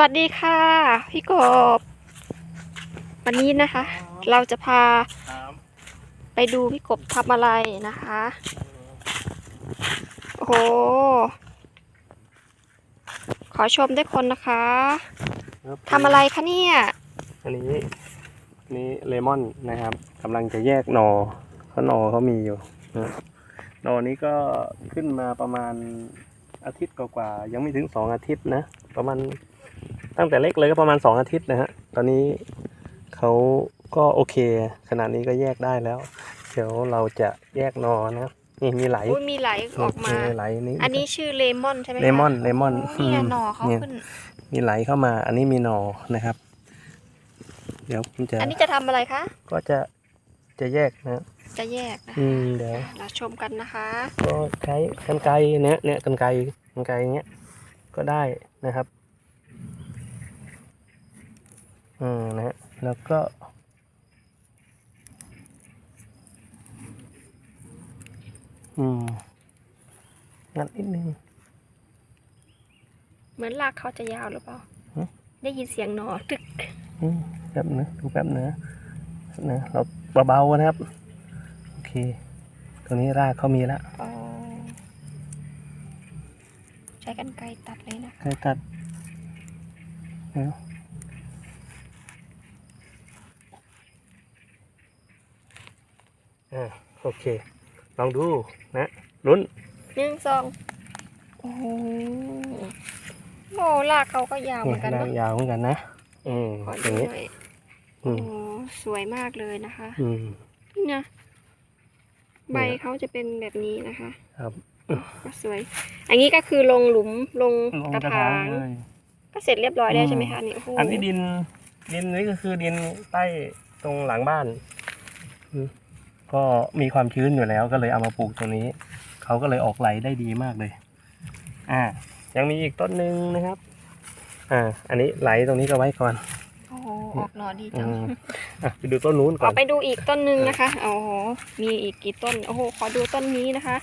วัสดีค่ะ พี่กบ วันนี้นะคะ เราจะพาครับไปดูพี่กบทำอะไรนะคะโอ้โหขอชมได้วยคนนะคะทำอะไรคะเนี่ยอันนี้อันนี้เลมอนนะครับกำลังจะแยกหนอเขาหนอเขามีอยู่นะหนอนี้ก็ขึ้นมาประมาณอาทิตย์กว่าๆยังไม่ถึงสองอาทิตย์นะ ประมาณ ตั้งแต่เล็กเลยก็ประมาณสองอาทิตย์นะฮะ ตอนนี้เขาก็โอเค ขนาดนี้ก็แยกได้แล้ว เดี๋ยวเราจะแยกหนอนะนี่มีไหลอุ้ยมีไหลออกมาไหลนี่อันนี้ชื่อเลมอนใช่ไหมคะเลมอนเลมอนโเนี่ยมหน่อเขาเนี่ยขึ้น มีไหลเข้ามา อันนี้มีหนอนะครับ เดี๋ยวผมจะ อันนี้จะทำอะไรคะ ก็จะจะแยกนะ จะแยกนะอืมเดี๋ยวเราชมกันนะคะ ก็ใช้กันไกรเนี่ยเนี่ยกันไกรกันไกรเงี้ยก็ได้นะครับ อืมนะฮะแล้วก็ อืมงัดนิดนึง เหมือนลากเขาจะยาวหรือเปล่า ฮะ ได้ยินเสียงหนอตึก อืมแป๊บนะดูแป๊บนะนะเราเบาๆนะครับ โอเค ตรงนี้รากเขามีแล้วอ๋อ ใช้กันไกรตัดเลยนะใครตัดเอา อ่าโอเค ลองดูนะลุ้นหนึ่งสองโอ้โหโอ้ลากเขาก็ยาวเหมืนี่อนกันดาเนาะงยาวเหมือนกันนะอืมขออดูย่างนี้หน่อยอืโอ้มสวยมากเลยนะคะอืม นี่นะใบเนี่ยเขาจะเป็นแบบนี้นะคะครับ ก็สวย อันนี้ก็คือลงหลุมลงลงกระกระถาถางงเลย ก็เสร็จเรียบร้อยแล้วอืมใช่ไหมคะนี่โอ้โหอันนี้ดินดินนี้ก็คือดินใต้ตรงหลังบ้านอืม ก็มีความชื้นอยู่แล้วก็เลยเอามาปลูกตรงนี้ เขาก็เลยออกไหลได้ดีมากเลย อ่า ยังมีอีกต้นหนึ่งนะครับ อ่า อันนี้ไหลตรงนี้ก็ไว้ก่อนโอ้โหออกหน่อดีอืจังมอะไปดูต้นนู้นก่อเอานไปดูอีกต้นหนึ่งนะคะโอ้โหมีอีกกี่ต้นโอ้โหขอดูต้นนี้นะคะ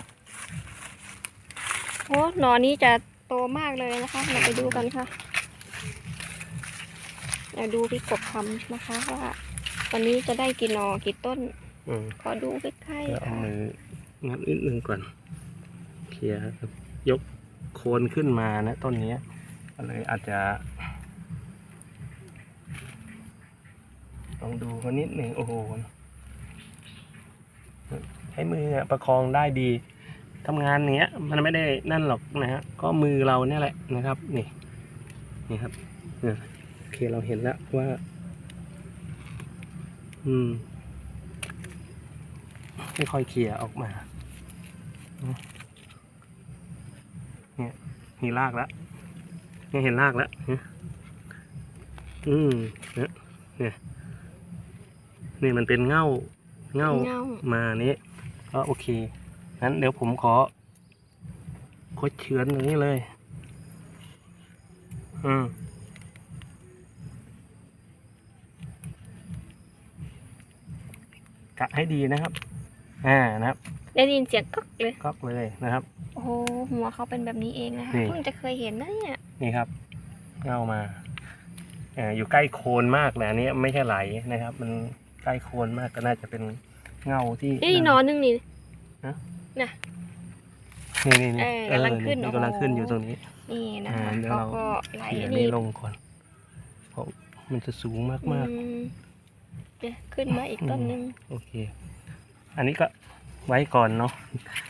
โอ้หน่อนี้จะโตมากเลยนะคะเราไปดูกันค่ะเราดูพี่กบทำนะคะว่าวันนี้จะได้กี่หน่อกี่ต้นอืม ขอดูใกล้เดี๋ยวๆเอาค่ะมืองัดนิดนึงก่อนเคลียร์ครับยกโคนขึ้นมานะต้นเนี้ยก็เลยอาจจะ ลองดูเขานิดหนึ่งโอ้โหใช้มืออะประคองได้ดีทำงานเนี้ย มันไม่ได้นั่นหรอกนะฮะก็มือเราเนี่ยแหละนะครับ นี่ นี่ครับเนี่ยโอเคเราเห็นแล้วว่า อืม ค่อยๆเคลียร์ออกมา เนี่ยมีรากแล้วเนี่ยเห็นรากแล้วเนี่ยอืมเนี่ยเนี่ยนี่มันเป็นเง่าเง่าเงามานี้ก็โอเคงั้นเดี๋ยวผมขอคดเชื้อนตรงนี้เลย อืมกะให้ดีนะครับ อ่านะครับได้ยินเสียงก๊อกเลยก๊อกเลยนะครับ โอ้โหหัวเขาเป็นแบบนี้เองนะคะนี่ เพิ่งจะเคยเห็นนะเนี่ยนี่ครับเงามาเอ่ออยู่ใกล้โคนมากเลยอันนี้ไม่ใช่ไหลนะครับ มันใกล้โคนมากก็น่าจะเป็นเงาที่ นี่หนอนหนึงนี่ นี่นี่นี่เออกำลังขึ้นนี่โอ้โหกำลังขึ้นอยู่ตรงนี้ นี่นะอ่าคะเดี๋ยวเขาเรา ก็ไหลเขียนนี่นี้ลงก่อนเพราะมันจะสูงมากมากอืมเดี๋ยวขึ้นมาอีกต้นหนึง ๆ โอเค อันนี้ก็ไว้ก่อนเนาะ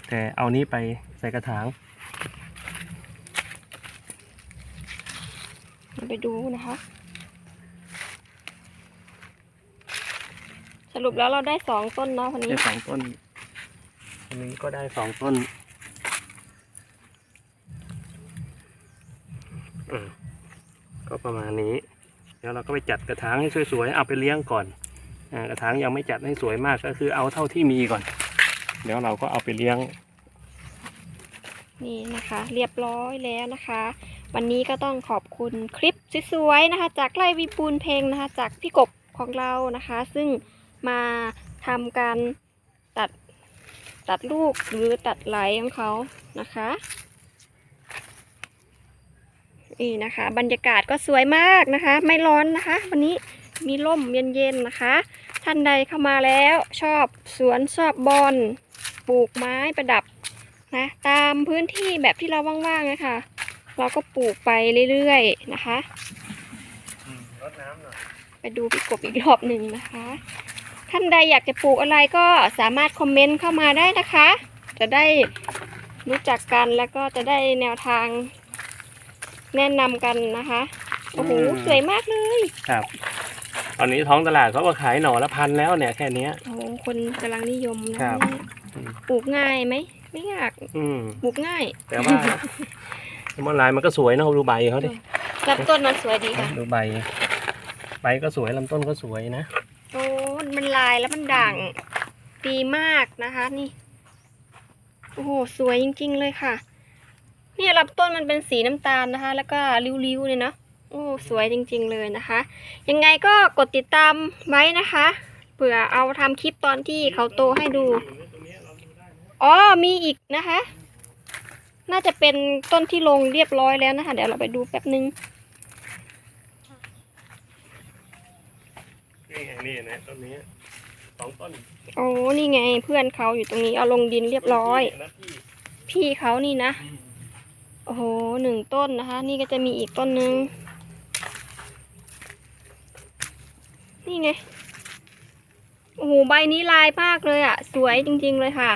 แต่เอานี้ไปใส่กระถางเราไปดูนะคะ สรุปแล้วเราได้สองต้นเนาะวันนี้ได้สองต้นอันนี้ก็ได้สองต้นอืมก็ประมาณนี้ แล้วเราก็ไปจัดกระถางให้สวยๆ เอาไปเลี้ยงก่อนอ่า กระถางยังไม่จัดให้สวยมากก็คือเอาเท่าที่มีก่อน เดี๋ยวเราก็เอาไปเลี้ยง นี่นะคะ เรียบร้อยแล้วนะคะ วันนี้ก็ต้องขอบคุณคลิปสวยๆนะคะ จากไล่วิบูลเพลงนะคะ จากพี่กบของเรานะคะ ซึ่งมาทำการตัดตัดลูกหรือตัดไหลของเขานะคะนี่นะคะ บรรยากาศก็สวยมากนะคะ ไม่ร้อนนะคะ วันนี้มีร่มเย็นๆนะคะ ท่านใดเข้ามาแล้วชอบสวนชอบบอลปลูกไม้ประดับนะตามพื้นที่แบบที่เราว่างๆนะคะเราก็ปลูกไปเรื่อยๆนะคะรดน้ำหน่อยไปดูพี่กบอีกรอบหนึ่งนะคะ ท่านใดอยากจะปลูกอะไรก็สามารถคอมเมนต์เข้ามาได้นะคะ จะได้รู้จักกันแล้วก็จะได้แนวทางแนะนำกันนะคะโอ้โหสวยมากเลยครับ ตอนนี้ท้องตลาดเขาก็ขายหน่อละพันแล้วเนี่ยแค่เนี้ย โอ้โหคนกำลังนิยมนะครับเนี่ยอืมปลูกง่ายไหม ไม่ยาก อืม ปลูกง่ายแต่ว่าเลมอนลายมันก็สวยนะดูใบเขาดิลำต้นมันสวยดีค่ะ ดูใบ ใบก็สวยลำต้นก็สวยนะ โอ้มันลายแล้วมันด่างดีมากนะคะ นี่ โอ้โห สวยจริง ๆ เลยค่ะ เนี่ยลำต้นมันเป็นสีน้ำตาลนะคะ แล้วก็ริ้วๆเนี่ยเนาะ โอ้สวยจริงๆเลยนะคะ ยังไงก็กดติดตามไว้นะคะเผื่อเอาทำคลิปตอนที่เขาโตให้ดูอ๋อมีอีกนะคะ น่าจะเป็นต้นที่ลงเรียบร้อยแล้วนะคะ เดี๋ยวเราไปดูแป๊บนึงนี่ไงนี่นะต้นนี้สองต้นโอ้นี่ไงเพื่อนเขาอยู่ตรงนี้เอาลงดินเรียบร้อยนะพี่พี่เขานี่นะโอ้โหหนึ่งต้นนะคะ นี่ก็จะมีอีกต้นหนึ่ง นี่ไง โอ้โห ใบนี้ลายมากเลยอะ่ะ สวยจริง ๆ เลยค่ะ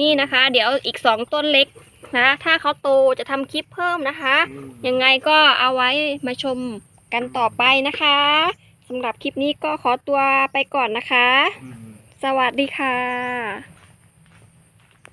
นี่นะคะ เดี๋ยวอีกสองต้นเล็กนะ ถ้าเขาโตจะทำคลิปเพิ่มนะคะอืมยังไงก็เอาไว้มาชมกันต่อไปนะคะสำหรับคลิปนี้ก็ขอตัวไปก่อนนะคะอืมสวัสดีค่ะ